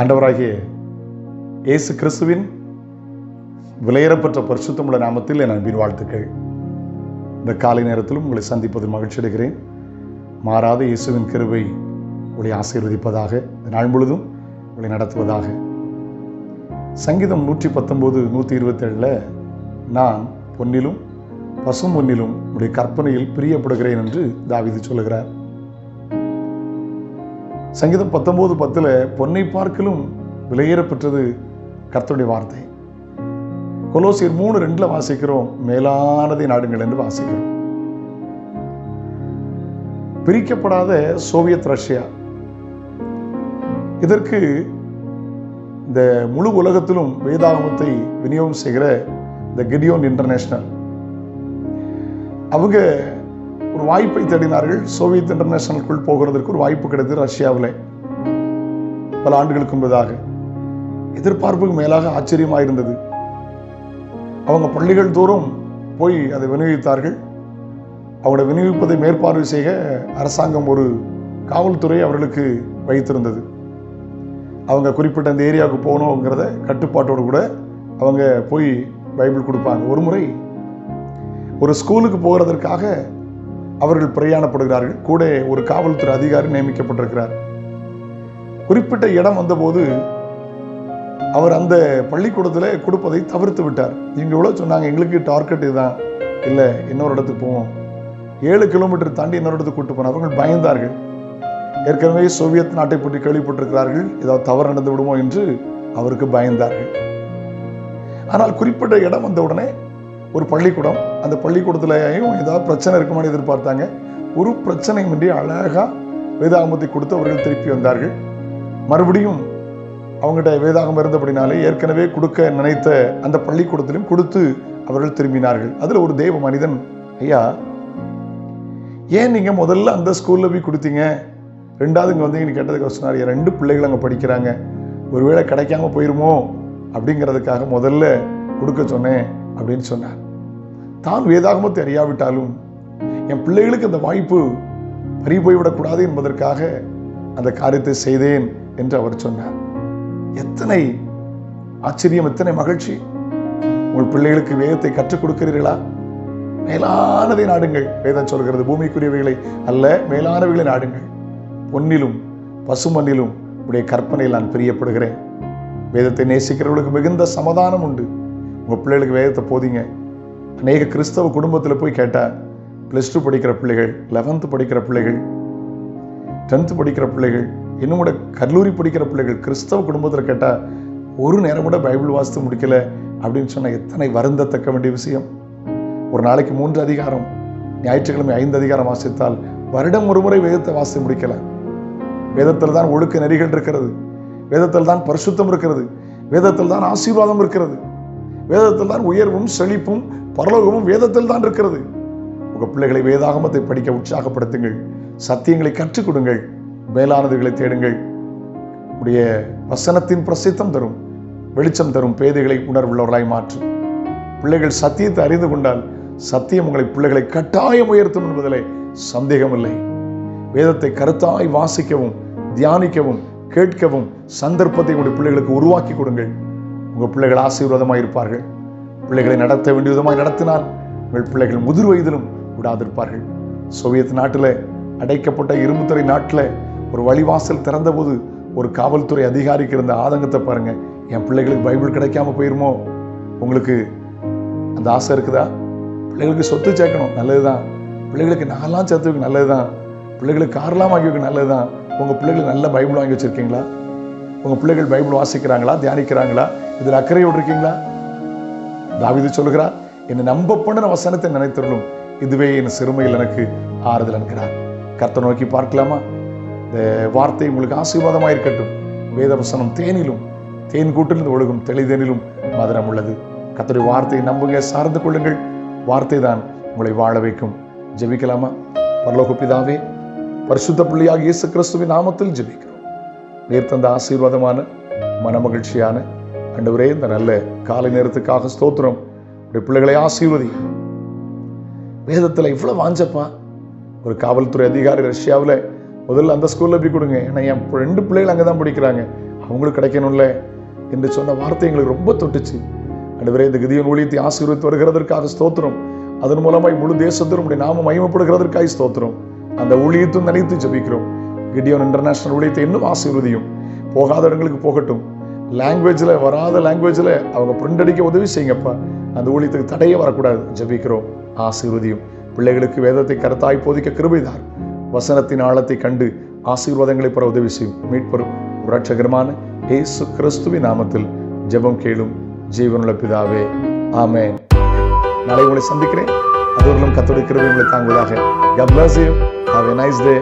ஆண்டவராகிய இயேசு கிறிஸ்துவின் விலையேறப்பெற்ற பரிசுத்தமுள்ள நாமத்தில் என் அன்பின் வாழ்த்துக்கள். இந்த காலை நேரத்திலும் உங்களை சந்திப்பதில் மகிழ்ச்சி அடைகிறேன். மாறாத இயேசுவின் கிருவை உங்களை ஆசீர்வதிப்பதாக இந்த நாள் முழுதும் உங்களை நடத்துவதாக. சங்கீதம் நூற்றி பத்தொம்போது நூற்றி இருபத்தேழில் நான் பொன்னிலும் பசும் பொன்னிலும் உடைய கற்பனையில் பிரியப்படுகிறேன் என்று தாவீது சொல்லுகிறார். சங்கீதம் பத்தொன்பது பத்தில் பொன்னை பார்க்கலும் விலையேறப்பெற்றது கர்த்தருடைய வார்த்தை. கொலோசியர் மூணு ரெண்டில் வாசிக்கிறோம் மேலானதை நாடுங்கள் என்று வாசிக்கிறோம். பிரிக்கப்படாத சோவியத் ரஷ்யா. இதற்கு இந்த முழு உலகத்திலும் வேதாகமத்தை விநியோகம் செய்கிற இந்த கிடியோன் இன்டர்நேஷனல். அவங்க ஒரு வாய்ப்பை தேடினார்கள். சோவியத் இன்டர்நேஷனலுக்குள் போகிறதற்கு ஒரு வாய்ப்பு கிடைத்தது ரஷ்யாவில். பல ஆண்டுகளுக்கு முன்பதாக. எதிர்பார்ப்புக்கு மேலாக ஆச்சரியமாக இருந்தது அவங்க பள்ளிகள் தோறும் போய் அதை விநியோகித்தார்கள். அவங்களோட விநியோகிப்பதை மேற்பார்வை செய்ய அரசாங்கம் ஒரு காவல்துறை அவர்களுக்கு வைத்திருந்தது. அவங்க குறிப்பிட்ட அந்த ஏரியாவுக்கு போகணுங்கிறத கட்டுப்பாட்டோடு கூட அவங்க போய் பைபிள் கொடுப்பாங்க. ஒரு முறை ஒரு ஸ்கூலுக்கு போகிறதற்காக அவர்கள் பிரயாணப்படுகிறார்கள். கூட ஒரு காவல்துறை அதிகாரி நியமிக்கப்பட்டிருக்கிறார். குறிப்பிட்ட இடம் வந்தபோது அவர் அந்த பள்ளிக்கூடத்தில் கொடுப்பதை தவிர்த்து விட்டார். இவங்க இவ்வளோ சொன்னாங்க? எங்களுக்கு டார்கெட் இதுதான். இல்லை இன்னொரு இடத்துக்கு போவோம். ஏழு கிலோமீட்டர் தாண்டி இன்னொரு இடத்துக்கு கூட்டு போனார். அவர்கள் பயந்தார்கள். ஏற்கனவே சோவியத் நாட்டை பற்றி கேள்விப்பட்டிருக்கிறார்கள். ஏதாவது தவறு நடந்து விடுமோ என்று அவருக்கு பயந்தார்கள். ஆனால் குறிப்பிட்ட இடம் வந்த உடனே ஒரு பள்ளிக்கூடம். அந்த பள்ளிக்கூடத்துலையும் ஏதாவது பிரச்சனை இருக்குமான்னு எதிர்பார்த்தாங்க. ஒரு பிரச்சனையுமின்றி அழகாக வேதாகமத்தை கொடுத்து அவர்கள் திருப்பி வந்தார்கள். மறுபடியும் அவங்ககிட்ட வேதாகம் இருந்தபடினாலே ஏற்கனவே கொடுக்க நினைத்த அந்த பள்ளிக்கூடத்திலும் கொடுத்து அவர்கள் திரும்பினார்கள். அதில் ஒரு தெய்வ மனிதன் ஐயா ஏன் நீங்கள் முதல்ல அந்த ஸ்கூலில் போய் கொடுத்தீங்க? ரெண்டாவது இங்கே வந்தீங்கன்னு கேட்டதுக்கு சொன்னார் ரெண்டு பிள்ளைகள் அங்கே படிக்கிறாங்க. ஒருவேளை கிடைக்காம போயிருமோ? அப்படிங்கிறதுக்காக முதல்ல கொடுக்க சொன்னேன் அப்படின்னு சொன்னார். தான் வேதாகமத்தை அறியாவிட்டாலும் என் பிள்ளைகளுக்கு அந்த வாய்ப்பு பறி போய்விடக்கூடாது என்பதற்காக அந்த காரியத்தை செய்தேன் என்று அவர் சொன்னார். எத்தனை ஆச்சரியம் எத்தனை மகிழ்ச்சி. உங்கள் பிள்ளைகளுக்கு வேதத்தை கற்றுக் கொடுக்கிறீர்களா? மேலானதை நாடுங்கள் வேதம் சொல்கிறது. பூமிக்குரியவைகளை அல்ல மேலானவைகளை நாடுங்கள். பொன்னிலும் பசுமண்ணிலும் உடைய கற்பனையில் நான் பிரியப்படுகிறேன். வேதத்தை நேசிக்கிறவர்களுக்கு மிகுந்த சமாதானம் உண்டு. உங்கள் பிள்ளைகளுக்கு வேதத்தை போதிங்க. அநேக கிறிஸ்தவ குடும்பத்தில் போய் கேட்டால் ப்ளஸ் டூ படிக்கிற பிள்ளைகள் லெவன்த்து படிக்கிற பிள்ளைகள் டென்த்து படிக்கிற பிள்ளைகள் இன்னும் கூட கல்லூரி படிக்கிற பிள்ளைகள் கிறிஸ்தவ குடும்பத்தில் கேட்டால் ஒரு நேரம் கூட பைபிள் வாசித்து முடிக்கல அப்படின்னு சொன்னால் எத்தனை வருந்தத்தக்க வேண்டிய விஷயம். ஒரு நாளைக்கு மூன்று அதிகாரம் ஞாயிற்றுக்கிழமை ஐந்து அதிகாரம் வாசித்தால் வருடம் ஒரு முறை வேதத்தை வாசித்து முடிக்கல வேதத்தில் தான் ஒழுக்க நெறிகள் இருக்கிறது. வேதத்தில் தான் பரிசுத்தம் இருக்கிறது. வேதத்தில் தான் ஆசீர்வாதம் இருக்கிறது. வேதத்தில் தான் உயர்வும் செழிப்பும் பரலோகமும் வேதத்தில் தான் இருக்கிறது. உங்கள் பிள்ளைகளை வேதாகமத்தை படிக்க உற்சாகப்படுத்துங்கள். சத்தியங்களை கற்றுக் கொடுங்கள். மேலானதுகளை தேடுங்கள். உடைய வசனத்தின் பிரசித்தம் தரும். வெளிச்சம் தரும் பேதைகளை உணர்வுள்ளவர்களாய் மாற்றும் பிள்ளைகள் சத்தியத்தை அறிந்து கொண்டால் சத்தியம் உங்களை பிள்ளைகளை கட்டாயம் உயர்த்தும் என்பதிலே சந்தேகமில்லை. வேதத்தை கருத்தாய் வாசிக்கவும் தியானிக்கவும் கேட்கவும் சந்தர்ப்பத்தை உங்களுடைய பிள்ளைகளுக்கு உருவாக்கி கொடுங்கள். உங்கள் பிள்ளைகள் ஆசீர்வாதமாக இருப்பார்கள். பிள்ளைகளை நடத்த வேண்டிய விதமாக நடத்தினால் உங்கள் பிள்ளைகள் முதிர் வயதிலும் விடாதிருப்பார்கள் சோவியத் நாட்டில் அடைக்கப்பட்ட இரும்புத்துறை நாட்டில் ஒரு வழிவாசல் திறந்தபோது ஒரு காவல்துறை அதிகாரிக்கு இருந்த ஆதங்கத்தை பாருங்க. என் பிள்ளைகளுக்கு பைபிள் கிடைக்காம போயிருமோ? உங்களுக்கு அந்த ஆசை இருக்குதா? பிள்ளைகளுக்கு சொத்து சேர்க்கணும் நல்லதுதான். பிள்ளைகளுக்கு நாலாம் சேர்த்து நல்லது நல்லதுதான். பிள்ளைகளுக்கு கார்லாம் வாங்கி வைக்க நல்லதுதான். உங்கள் பிள்ளைகளுக்கு நல்ல பைபிள் வாங்கி வச்சிருக்கீங்களா? உங்கள் பிள்ளைகள் பைபிள் வாசிக்கிறாங்களா? தியானிக்கிறாங்களா? இதில் அக்கறையோடு இருக்கீங்களா தாவிது சொல்கிறார் என்னை நம்ப பண்ணுற வசனத்தை நினைத்திருக்கணும் இதுவே என் சிறுமையில் எனக்கு ஆறுதல் என்கிறார். கர்த்த நோக்கி பார்க்கலாமா? இந்த வார்த்தை உங்களுக்கு ஆசீர்வாதமாக இருக்கட்டும். வேத வசனம் தேனிலும் தேன் கூட்டிலிருந்து ஒழுகும் தெளிதேனிலும் மதுரம் உள்ளது. கத்தருடைய வார்த்தையை நம்புங்க சார்ந்து கொள்ளுங்கள். வார்த்தை தான் உங்களை வாழ வைக்கும். ஜெபிக்கலாமா? பரலோக பிதாவே பரிசுத்த பிள்ளையாக இயேசு கிறிஸ்துவின் நாமத்தில் ஜெபிக்கிறோம். நீர் தந்த ஆசீர்வாதமான மனமகிழ்ச்சியான அண்டவரே இந்த நல்ல காலை நேரத்துக்காக ஸ்தோத்திரம். பிள்ளைகளை ஆசீர்வதி. வேதத்தில் இவ்வளோ வாஞ்சப்பா. ஒரு காவல்துறை அதிகாரி ரஷ்யாவில் முதல்ல அந்த ஸ்கூலில் போய் கொடுங்க. ஏன்னா என் ரெண்டு பிள்ளைகள் அங்கே தான் படிக்கிறாங்க. அவங்களுக்கு கிடைக்கணும்ல என்று சொன்ன வார்த்தை எங்களுக்கு ரொம்ப தொட்டுச்சு. ஆண்டவரே இந்த கிதியன் ஊழியத்தை ஆசீர்வதித்து வருகிறதற்காக ஸ்தோத்திரம். அதன் மூலமாய் முழு தேசத்திலும் நாம மயமப்படுகிறதற்காக ஸ்தோத்திரம். அந்த ஊழியத்தும் நினைத்து ஜபிக்கிறோம். கிடியோன் இன்டர்நேஷனல் ஊழியத்தை இன்னும் ஆசீர்வதியும். போகாத இடங்களுக்கு போகட்டும். லாங்குவேஜில் வராத லாங்குவேஜில் அவங்க பிரிண்ட் அடிக்க உதவி செய்யுங்கப்பா. அந்த ஊழியத்துக்கு தடையே வரக்கூடாது. ஜபிக்கிறோம். ஆசீர்வதியும். பிள்ளைகளுக்கு வேதத்தை கருத்தாய் போதிக்க கிருபைதார் வசனத்தின் ஆழத்தை கண்டு ஆசீர்வாதங்களை பெற உதவி செய்யும். மீட்பரும் ரட்சகரமான ஏசு கிறிஸ்துவின் நாமத்தில் ஜெபம் கேளும். ஜீவனுள்ள பிதாவே ஆமேன். நாளை உங்களை சந்திக்கிறேன். அதுவர்களும் கத்தோடு கிருபை உங்களை தாங்குவதாக. God bless you. Have a nice day.